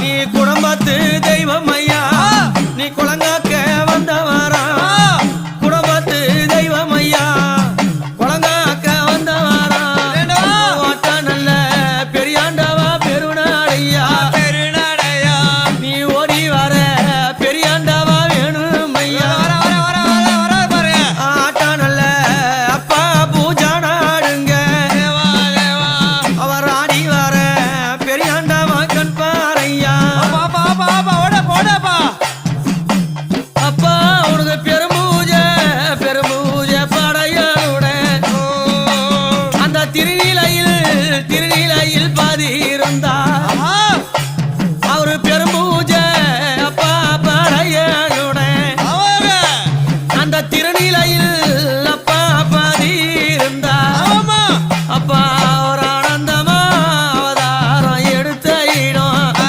நீ குடும்பத்து தெய்வம் திருநிலையில் திருநிலையில் பாதி இருந்தா அவரு பெரும் பூஜை அப்பா பழையுடன் அந்த திருநிலையில்